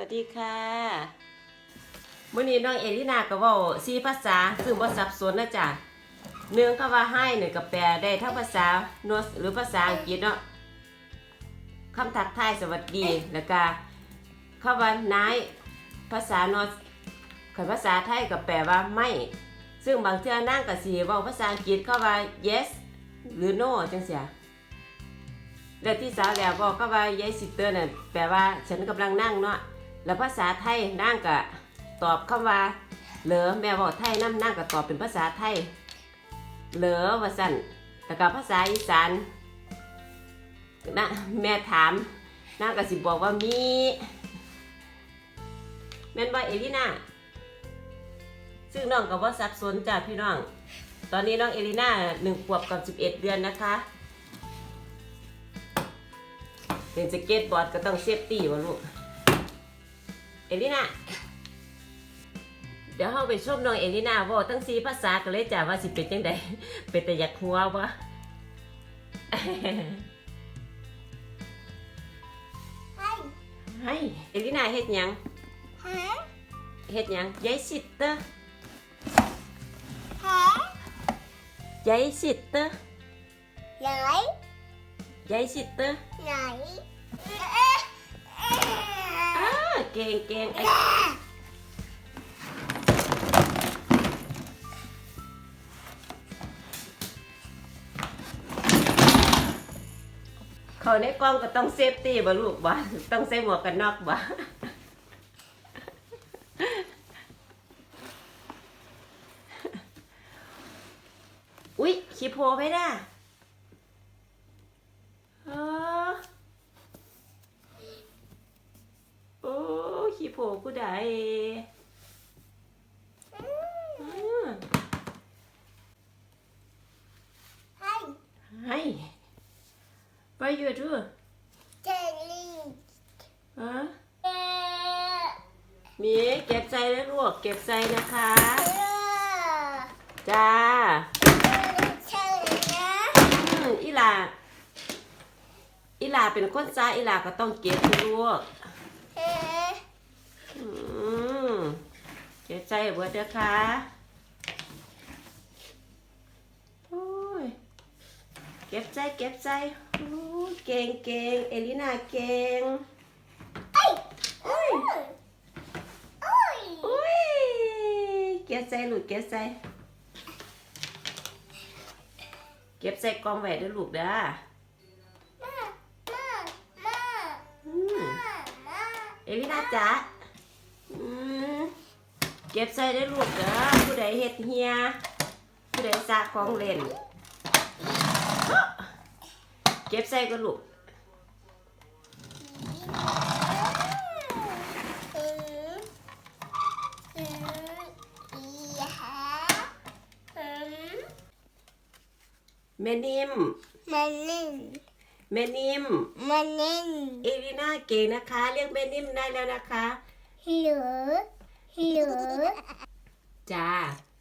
วัสดีค่ะมื่อนี้น้องเอลินาก็เว้าซีภาษาซึ่งบ่สับสนนะจ๊ะเนื่องคำว่าให้เนี่ยก็แปลได้ทั้งภาษาโนสหรือภาษาอังกฤษเนาะคำทักทายสวัสดีแล้วก็คำว่านายภาษาโนสคันภาษาไทยก็แปลว่าไม่ ซึ่งบางเทื่อนั่งก็สิเว้าภาษาอังกฤษคำว่า yes หรือ no จังซี่และที่สาวแล้วบอกก็ว่ายายสิเตอร์น่ะแปลว่าฉันกำลังนั่งเนาะ แล้วภาษาไทยนั่งก็ตอบคำว่า เหลือแม่บอกไทยนั่งนั่งก็ตอบเป็นภาษาไทย เหลือว่าสั่นแล้วก็ภาษาอีสานนะแม่ถามนั่งก็สิบอกว่ามีแม่นว่าเอลิน่าซึ่งน้องก็ว่าสับสนจ้ะพี่น้อง ตอนนี้น้องเอลิน่าหนึ่งขวบกับสิบเอ็ดเดือนนะคะเล่นสเก็ตบอร์ดก็ต้องเซฟตี้วะลูก เอลิน่าเดี๋ยวเราไปชมน้องเอลิน่าเว่าทั้งสีภาษากันเลยจ้ะว่าสิเป็นจังใดเป็นแต่อยากหัววะให้ให้เอลิน่าเฮ็ดหยังหาเฮ็ดหยังยายสิตเตอร์หายายสิตเตอร์ไหนยายสิตเตอร์ไหนอ้า เกงเกงไอ้เขาในกล้องก็ต้องเซฟตี้บ่ลูกบ่ต้องใส่หมวกกันน็อกบ่อุ๊ยขี้โพไปน่ะเออโอ้ขี้โพกูได้อืมให้ให้ไปอยู่ดูเจลี่ฮะเออมีเก็บใจแล้วลูกเก็บใจนะคะเออจ้าใช่นะอืมอีหลาอีหลาเป็นคนซ้ายอีหลาก็ต้องเก็บให้ลูกเอออืม เก็บใจเบิดเด้อค่ะโอ้ยเก็บใจเก็บใจโอ้ยเก่งเก่งเอลิน่าเก่งเอ้ยโอ้ยโอ้ยโอ้ยเก็บใจลูกเก็บใจเก็บใจกองไว้เด้อลูกด้าเอลิน่าจ๊ะ เก็บใส่ได้ลูกเด้อผู้ใดเฮ็ดเฮีย ผู้ใดซากของเล่น เก็บใส่ก็ลูกอืมอืมอีหาอืมแม่นิ่มมันนิ่งแม่นิ่มมันนิ่งเอลิน่าเก่งนะคะ เรียกแม่นิ่มได้แล้วนะคะ เหลือเหลือจ้า